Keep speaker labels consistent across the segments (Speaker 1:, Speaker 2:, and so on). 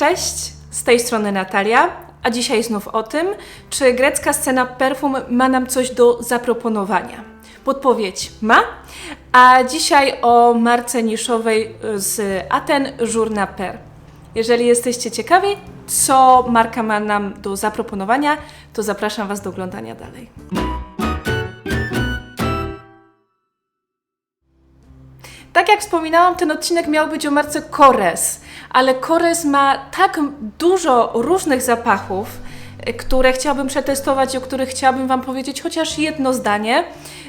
Speaker 1: Cześć, z tej strony Natalia, a dzisiaj znów o tym, czy grecka scena perfum ma nam coś do zaproponowania. Podpowiedź ma, a dzisiaj o marce niszowej z Aten Journa Per. Jeżeli jesteście ciekawi, co marka ma nam do zaproponowania, to zapraszam Was do oglądania dalej. Tak jak wspominałam, ten odcinek miał być o marce Kores, ale Kores ma tak dużo różnych zapachów, y, które chciałabym przetestować i o których chciałabym Wam powiedzieć chociaż jedno zdanie,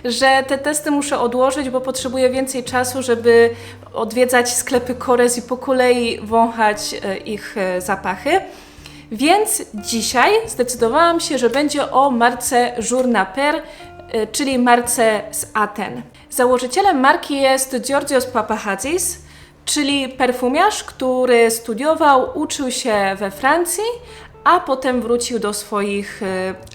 Speaker 1: że te testy muszę odłożyć, bo potrzebuję więcej czasu, żeby odwiedzać sklepy Kores i po kolei wąchać y, ich y, zapachy. Więc dzisiaj zdecydowałam się, że będzie o marce Journa Per, y, czyli marce z Aten. Założycielem marki jest Georgios Papahadzis, czyli perfumiarz, który studiował, uczył się we Francji, a potem wrócił do swoich y,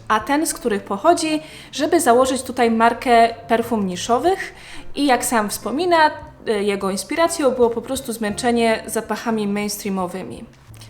Speaker 1: Aten, z których pochodzi, żeby założyć tutaj markę perfum niszowych i jak sam wspomina, y, jego inspiracją było po prostu zmęczenie zapachami mainstreamowymi.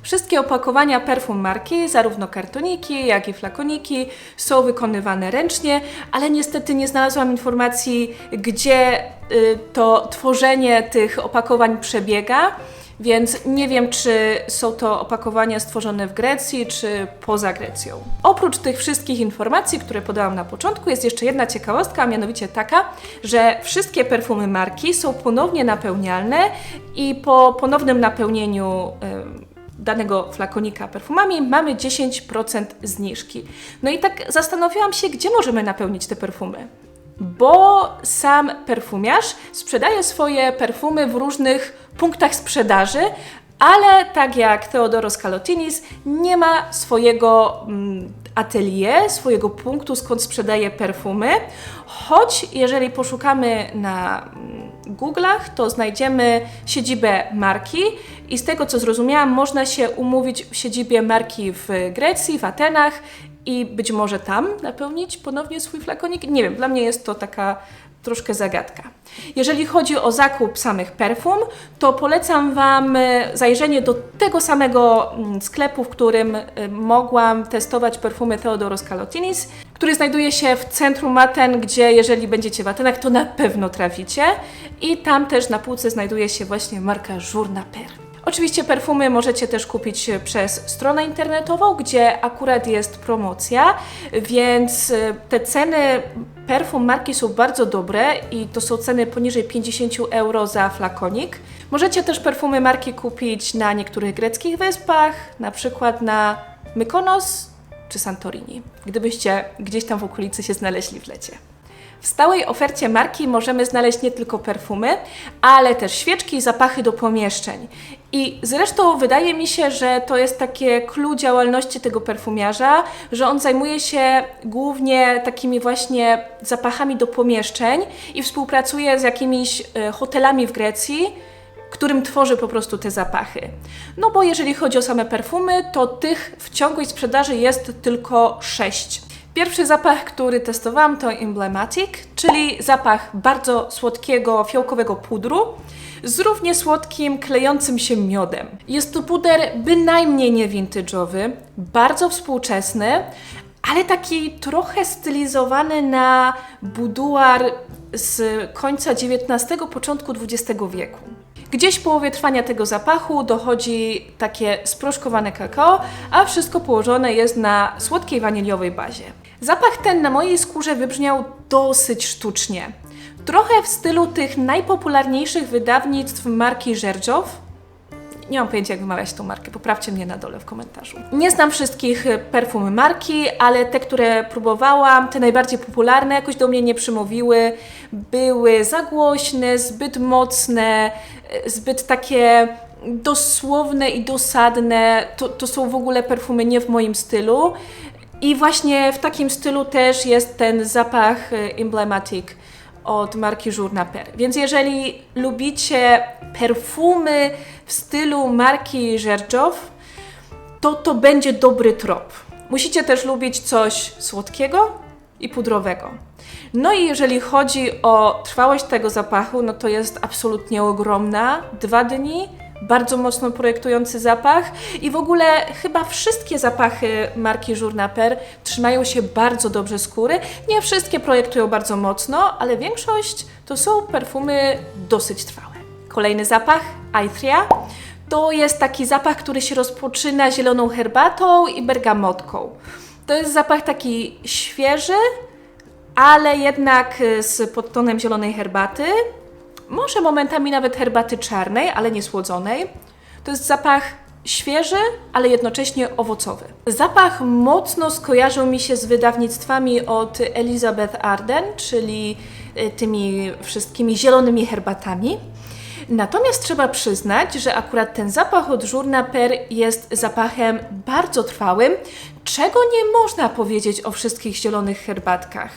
Speaker 1: Wszystkie opakowania perfum marki, zarówno kartoniki, jak i flakoniki, są wykonywane ręcznie, ale niestety nie znalazłam informacji, gdzie y, to tworzenie tych opakowań przebiega. Więc nie wiem, czy są to opakowania stworzone w Grecji, czy poza Grecją. Oprócz tych wszystkich informacji, które podałam na początku, jest jeszcze jedna ciekawostka, a mianowicie taka, że wszystkie perfumy marki są ponownie napełnialne i po ponownym napełnieniu. Danego flakonika perfumami mamy 10% zniżki. No i tak zastanawiałam się, gdzie możemy napełnić te perfumy. Bo sam perfumiarz sprzedaje swoje perfumy w różnych punktach sprzedaży, ale tak jak Theodoros Kalotinis nie ma swojego mm, atelier, swojego punktu, skąd sprzedaje perfumy. Choć jeżeli poszukamy na mm, Google'ach, to znajdziemy siedzibę marki i z tego co zrozumiałam, można się umówić w siedzibie marki w Grecji, w Atenach i być może tam napełnić ponownie swój flakonik. Nie wiem, dla mnie jest to taka troszkę zagadka. Jeżeli chodzi o zakup samych perfum, to polecam Wam e, zajrzenie do tego samego mm, sklepu, w którym e, mogłam testować perfumy Theodoros Kalotinis, który znajduje się w centrum Aten, gdzie jeżeli będziecie w Atenach, to na pewno traficie. I tam też na półce znajduje się właśnie marka Journa Per. Oczywiście perfumy możecie też kupić przez stronę internetową, gdzie akurat jest promocja, więc y, te ceny perfum marki są bardzo dobre i to są ceny poniżej 50 euro za flakonik. Możecie też perfumy marki kupić na niektórych greckich wyspach, na przykład na Mykonos czy Santorini, gdybyście gdzieś tam w okolicy się znaleźli w lecie. W stałej ofercie marki możemy znaleźć nie tylko perfumy, ale też świeczki i zapachy do pomieszczeń. I zresztą wydaje mi się, że to jest takie clue działalności tego perfumiarza, że on zajmuje się głównie takimi właśnie zapachami do pomieszczeń i współpracuje z jakimiś e, hotelami w Grecji, którym tworzy po prostu te zapachy. No bo jeżeli chodzi o same perfumy, to tych w ciągłej sprzedaży jest tylko sześć. Pierwszy zapach, który testowałam, to Emblematic, czyli zapach bardzo słodkiego, fiołkowego pudru z równie słodkim, klejącym się miodem. Jest to puder bynajmniej nie vintage'owy, bardzo współczesny, ale taki trochę stylizowany na buduar z końca XIX, początku XX wieku. Gdzieś w połowie trwania tego zapachu dochodzi takie sproszkowane kakao, a wszystko położone jest na słodkiej waniliowej bazie. Zapach ten na mojej skórze wybrzmiał dosyć sztucznie. Trochę w stylu tych najpopularniejszych wydawnictw marki Żerdziow. Nie mam pojęcia, jak wymawiać tą markę, poprawcie mnie na dole w komentarzu. Nie znam wszystkich e, perfum marki, ale te, które próbowałam, te najbardziej popularne, jakoś do mnie nie przymówiły. Były za głośne, zbyt mocne, e, zbyt takie dosłowne i dosadne. To, to są w ogóle perfumy nie w moim stylu. I właśnie w takim stylu też jest ten zapach e, Emblematic od marki Journa Per. Więc jeżeli lubicie perfumy w stylu marki Żerdziow, to to będzie dobry trop. Musicie też lubić coś słodkiego i pudrowego. No i jeżeli chodzi o trwałość tego zapachu, no to jest absolutnie ogromna. Dwa dni, bardzo mocno projektujący zapach i w ogóle chyba wszystkie zapachy marki Journaper trzymają się bardzo dobrze skóry. Nie wszystkie projektują bardzo mocno, ale większość to są perfumy dosyć trwałe. Kolejny zapach, Aithria. To jest taki zapach, który się rozpoczyna zieloną herbatą i bergamotką. To jest zapach taki świeży, ale jednak z podtonem zielonej herbaty. Może momentami nawet herbaty czarnej, ale nie słodzonej. To jest zapach świeży, ale jednocześnie owocowy. Zapach mocno skojarzył mi się z wydawnictwami od Elizabeth Arden, czyli y, tymi wszystkimi zielonymi herbatami. Natomiast trzeba przyznać, że akurat ten zapach od Journa Per jest zapachem bardzo trwałym, czego nie można powiedzieć o wszystkich zielonych herbatkach.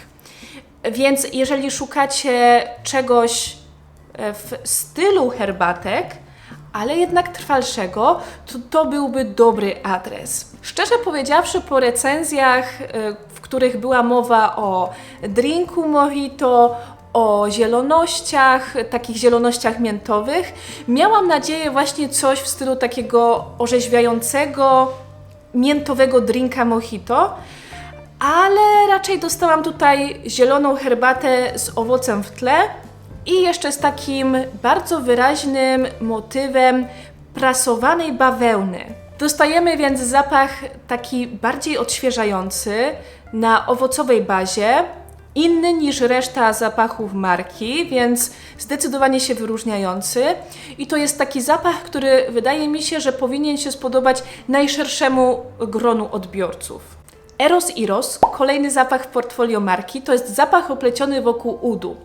Speaker 1: Więc jeżeli szukacie czegoś e, w stylu herbatek, ale jednak trwalszego, to to byłby dobry adres. Szczerze powiedziawszy, po recenzjach, e, w których była mowa o drinku mojito, o zielonościach, takich zielonościach miętowych, miałam nadzieję właśnie coś w stylu takiego orzeźwiającego, miętowego drinka mojito, ale raczej dostałam tutaj zieloną herbatę z owocem w tle i jeszcze z takim bardzo wyraźnym motywem prasowanej bawełny. Dostajemy więc zapach taki bardziej odświeżający na owocowej bazie, inny niż reszta zapachów marki, więc zdecydowanie się wyróżniający. I to jest taki zapach, który wydaje mi się, że powinien się spodobać najszerszemu gronu odbiorców. Eros Iros, kolejny zapach w portfolio marki, to jest zapach opleciony wokół udu.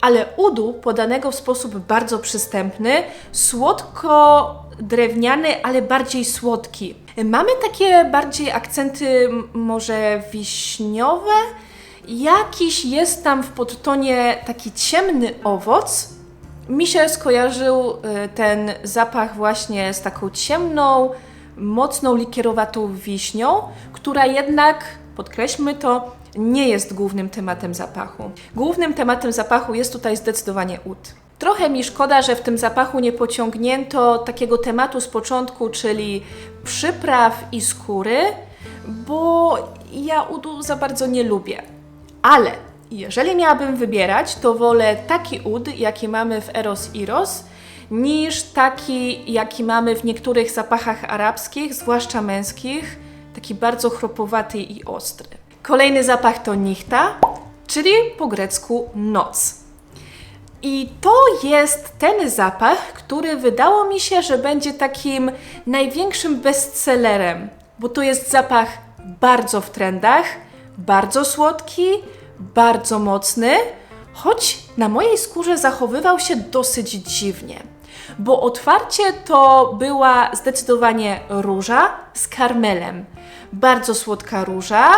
Speaker 1: Ale udu podanego w sposób bardzo przystępny, słodko-drewniany, ale bardziej słodki. Mamy takie bardziej akcenty może wiśniowe, Jakiś jest tam w podtonie taki ciemny owoc. Mi się skojarzył y, ten zapach właśnie z taką ciemną, mocną likierowatą wiśnią, która jednak, podkreślmy to, nie jest głównym tematem zapachu. Głównym tematem zapachu jest tutaj zdecydowanie ud. Trochę mi szkoda, że w tym zapachu nie pociągnięto takiego tematu z początku, czyli przypraw i skóry, bo ja udu za bardzo nie lubię. Ale jeżeli miałabym wybierać, to wolę taki ud, jaki mamy w Eros Iros, niż taki, jaki mamy w niektórych zapachach arabskich, zwłaszcza męskich, taki bardzo chropowaty i ostry. Kolejny zapach to nichta, czyli po grecku noc. I to jest ten zapach, który wydało mi się, że będzie takim największym bestsellerem, bo to jest zapach bardzo w trendach, bardzo słodki, bardzo mocny, choć na mojej skórze zachowywał się dosyć dziwnie. Bo otwarcie to była zdecydowanie róża z karmelem. Bardzo słodka róża,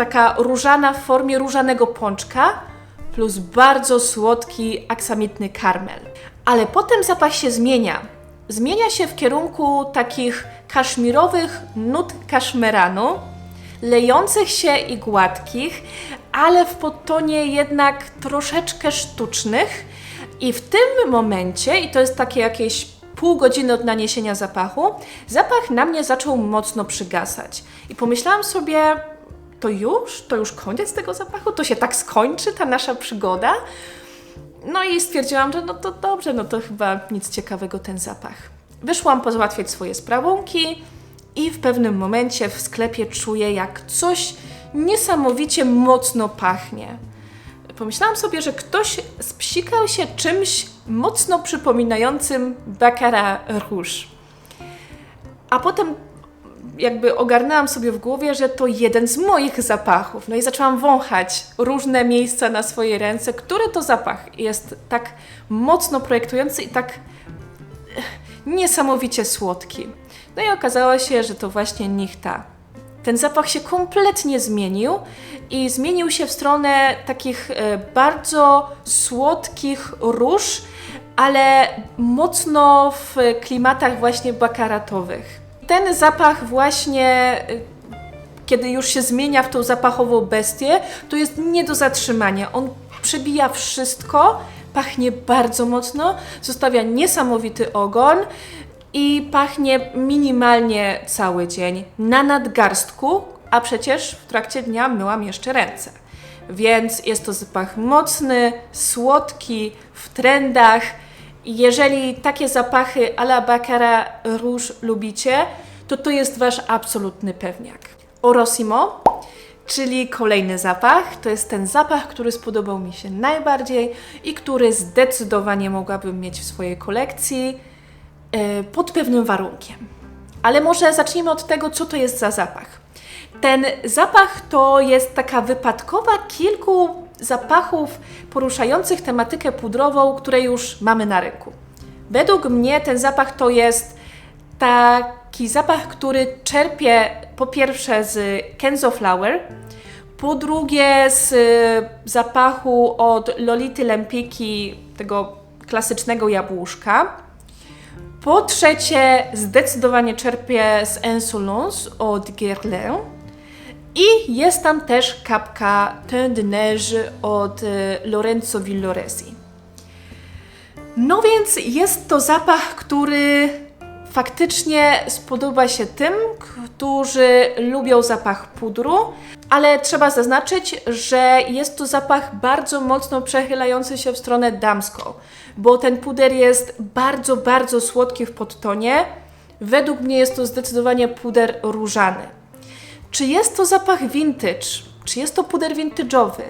Speaker 1: taka różana w formie różanego pączka, plus bardzo słodki aksamitny karmel. Ale potem zapach się zmienia. Zmienia się w kierunku takich kaszmirowych nut kaszmeranu, lejących się i gładkich, ale w podtonie jednak troszeczkę sztucznych. I w tym momencie, i to jest takie jakieś pół godziny od naniesienia zapachu, zapach na mnie zaczął mocno przygasać. I pomyślałam sobie, to już? To już koniec tego zapachu? To się tak skończy ta nasza przygoda? No i stwierdziłam, że no to dobrze, no to chyba nic ciekawego ten zapach. Wyszłam pozałatwiać swoje sprawunki, i w pewnym momencie w sklepie czuję, jak coś niesamowicie mocno pachnie. Pomyślałam sobie, że ktoś spsikał się czymś mocno przypominającym Baccarat Rouge. A potem jakby ogarnęłam sobie w głowie, że to jeden z moich zapachów. No i zaczęłam wąchać różne miejsca na swojej ręce, który to zapach jest tak mocno projektujący i tak niesamowicie słodki. No i okazało się, że to właśnie nichta. Ten zapach się kompletnie zmienił i zmienił się w stronę takich e, bardzo słodkich róż, ale mocno w klimatach właśnie bakaratowych. Ten zapach właśnie e, kiedy już się zmienia w tą zapachową bestię, to jest nie do zatrzymania. On przebija wszystko, pachnie bardzo mocno, zostawia niesamowity ogon i pachnie minimalnie cały dzień na nadgarstku, a przecież w trakcie dnia myłam jeszcze ręce. Więc jest to zapach mocny, słodki, w trendach. Jeżeli takie zapachy a la Baccara Rouge lubicie, to to jest Wasz absolutny pewniak. Orosimo, czyli kolejny zapach, to jest ten zapach, który spodobał mi się najbardziej i który zdecydowanie mogłabym mieć w swojej kolekcji e, pod pewnym warunkiem. Ale może zacznijmy od tego, co to jest za zapach. Ten zapach to jest taka wypadkowa kilku zapachów poruszających tematykę pudrową, które już mamy na rynku. Według mnie ten zapach to jest taki zapach, który czerpie po pierwsze z Kenzo Flower, po drugie z y, zapachu od Lolity Lempiki, tego klasycznego jabłuszka. Po trzecie, zdecydowanie czerpię z Insolence od Guerlain. I jest tam też kapka Neige od y, Lorenzo Villoresi. No więc jest to zapach, który faktycznie spodoba się tym, którzy lubią zapach pudru, ale trzeba zaznaczyć, że jest to zapach bardzo mocno przechylający się w stronę damską, bo ten puder jest bardzo, bardzo słodki w podtonie. Według mnie jest to zdecydowanie puder różany. Czy jest to zapach vintage? Czy jest to puder vintage'owy?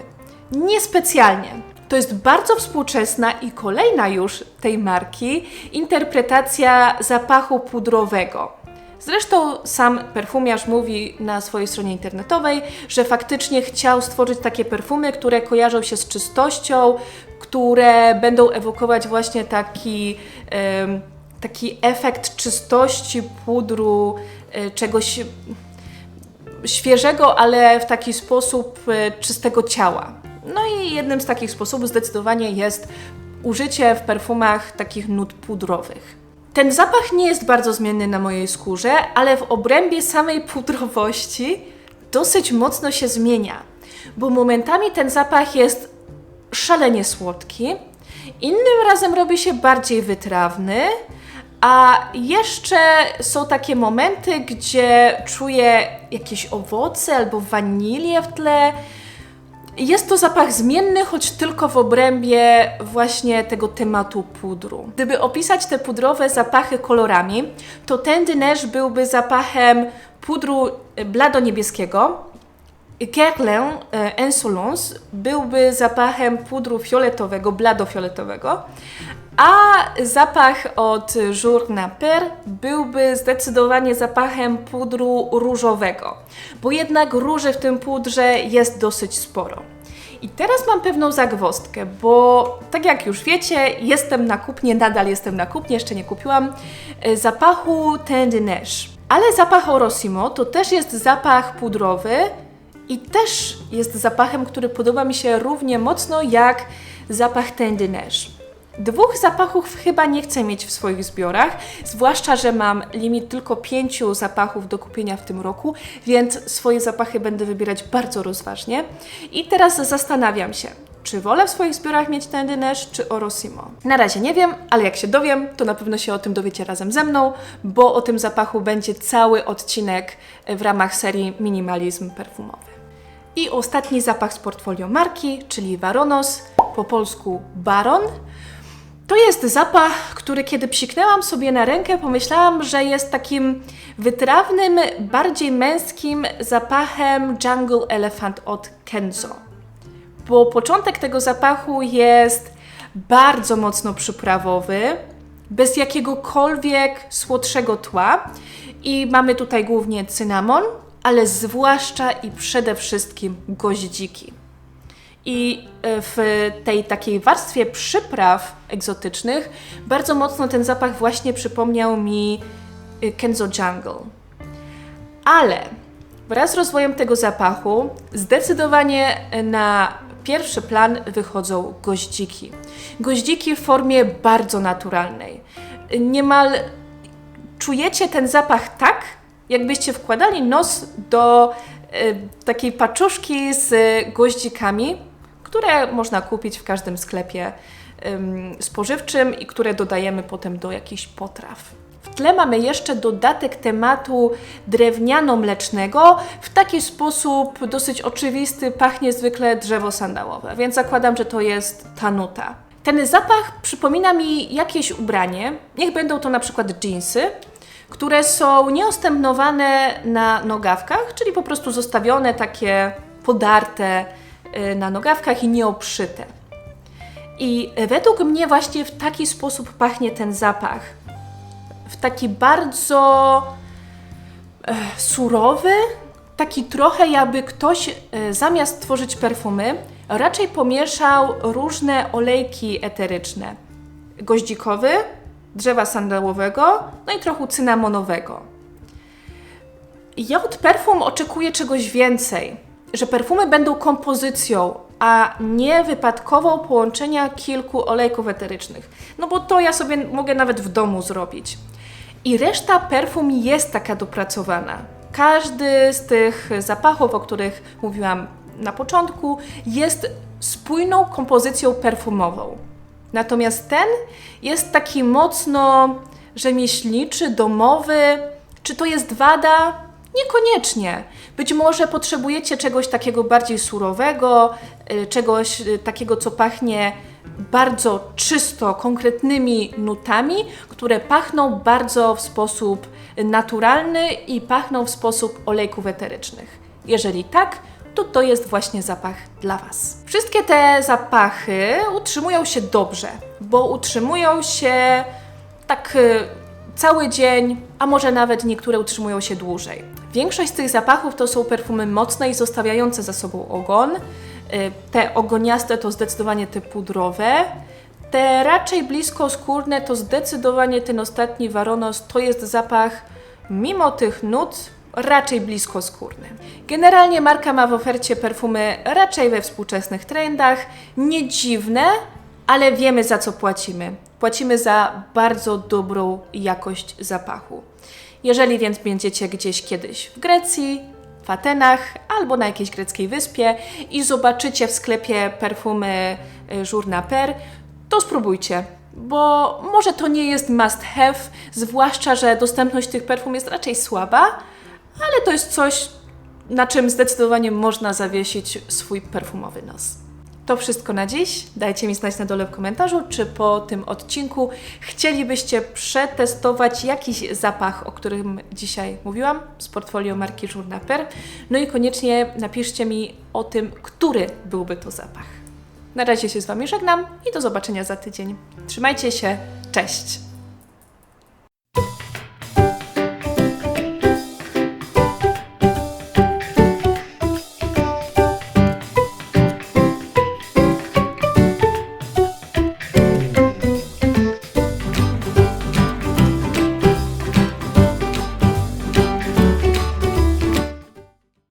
Speaker 1: Niespecjalnie. To jest bardzo współczesna i kolejna już tej marki interpretacja zapachu pudrowego. Zresztą sam perfumiarz mówi na swojej stronie internetowej, że faktycznie chciał stworzyć takie perfumy, które kojarzą się z czystością, które będą ewokować właśnie taki, taki efekt czystości pudru, e, czegoś świeżego, ale w taki sposób e, czystego ciała. No i jednym z takich sposobów zdecydowanie jest użycie w perfumach takich nut pudrowych. Ten zapach nie jest bardzo zmienny na mojej skórze, ale w obrębie samej pudrowości dosyć mocno się zmienia, bo momentami ten zapach jest szalenie słodki, innym razem robi się bardziej wytrawny, a jeszcze są takie momenty, gdzie czuję jakieś owoce albo wanilię w tle. Jest to zapach zmienny, choć tylko w obrębie właśnie tego tematu pudru. Gdyby opisać te pudrowe zapachy kolorami, to ten Dinesh byłby zapachem pudru blado-niebieskiego, Guerlain e, Insolence byłby zapachem pudru fioletowego, blado-fioletowego, a zapach od Jour Naper byłby zdecydowanie zapachem pudru różowego, bo jednak róży w tym pudrze jest dosyć sporo. I teraz mam pewną zagwozdkę, bo tak jak już wiecie, jestem na kupnie, nadal jestem na kupnie, jeszcze nie kupiłam e, zapachu Neige. Ale zapach Orosimo to też jest zapach pudrowy i też jest zapachem, który podoba mi się równie mocno jak zapach Neige. Dwóch zapachów chyba nie chcę mieć w swoich zbiorach, zwłaszcza, że mam limit tylko pięciu zapachów do kupienia w tym roku, więc swoje zapachy będę wybierać bardzo rozważnie. I teraz zastanawiam się, czy wolę w swoich zbiorach mieć Dinesh czy Orosimo? Na razie nie wiem, ale jak się dowiem, to na pewno się o tym dowiecie razem ze mną, bo o tym zapachu będzie cały odcinek w ramach serii Minimalizm Perfumowy. I ostatni zapach z portfolio marki, czyli Varonos, po polsku Baron. To jest zapach, który kiedy psiknęłam sobie na rękę, pomyślałam, że jest takim wytrawnym, bardziej męskim zapachem Jungle Elephant od Kenzo. Bo początek tego zapachu jest bardzo mocno przyprawowy, bez jakiegokolwiek słodszego tła. I mamy tutaj głównie cynamon, ale zwłaszcza i przede wszystkim goździki. I e, w tej takiej warstwie przypraw egzotycznych bardzo mocno ten zapach właśnie przypomniał mi e, Kenzo Jungle. Ale wraz z rozwojem tego zapachu zdecydowanie na pierwszy plan wychodzą goździki. Goździki w formie bardzo naturalnej. Niemal czujecie ten zapach tak, jakbyście wkładali nos do y, takiej paczuszki z goździkami, które można kupić w każdym sklepie ym, spożywczym i które dodajemy potem do jakichś potraw. W tle mamy jeszcze dodatek tematu drewniano-mlecznego. W taki sposób dosyć oczywisty pachnie zwykle drzewo sandałowe, więc zakładam, że to jest tanuta. Ten zapach przypomina mi jakieś ubranie. Niech będą to na przykład dżinsy, które są nieostępnowane na nogawkach, czyli po prostu zostawione takie podarte y, na nogawkach i nieoprzyte. I według mnie właśnie w taki sposób pachnie ten zapach. W taki bardzo e, surowy, taki trochę jakby ktoś e, zamiast tworzyć perfumy, raczej pomieszał różne olejki eteryczne. Goździkowy, drzewa sandałowego, no i trochę cynamonowego. Ja od perfum oczekuję czegoś więcej, że perfumy będą kompozycją, a nie wypadkową połączenia kilku olejków eterycznych. No bo to ja sobie mogę nawet w domu zrobić. I reszta perfum jest taka dopracowana. Każdy z tych zapachów, o których mówiłam na początku, jest spójną kompozycją perfumową. Natomiast ten jest taki mocno rzemieślniczy, domowy. Czy to jest wada? Niekoniecznie. Być może potrzebujecie czegoś takiego bardziej surowego, y, czegoś y, takiego, co pachnie bardzo czysto, konkretnymi nutami, które pachną bardzo w sposób naturalny i pachną w sposób olejków eterycznych. Jeżeli tak, to to jest właśnie zapach dla Was. Wszystkie te zapachy utrzymują się dobrze, bo utrzymują się tak y, cały dzień, a może nawet niektóre utrzymują się dłużej. Większość z tych zapachów to są perfumy mocne i zostawiające za sobą ogon. Y, Te ogoniaste to zdecydowanie te pudrowe. Te raczej blisko skórne to zdecydowanie ten ostatni Varonos to jest zapach mimo tych nut raczej blisko skórny. Generalnie marka ma w ofercie perfumy raczej we współczesnych trendach. Nie dziwne, ale wiemy za co płacimy. Płacimy za bardzo dobrą jakość zapachu. Jeżeli więc będziecie gdzieś kiedyś w Grecji, w Atenach albo na jakiejś greckiej wyspie i zobaczycie w sklepie perfumy y, Jour Per, to spróbujcie, bo może to nie jest must have, zwłaszcza, że dostępność tych perfum jest raczej słaba, ale to jest coś, na czym zdecydowanie można zawiesić swój perfumowy nos. To wszystko na dziś. Dajcie mi znać na dole w komentarzu, czy po tym odcinku chcielibyście przetestować jakiś zapach, o którym dzisiaj mówiłam z portfolio marki Jour Per. No i koniecznie napiszcie mi o tym, który byłby to zapach. Na razie się z Wami żegnam i do zobaczenia za tydzień. Trzymajcie się, cześć!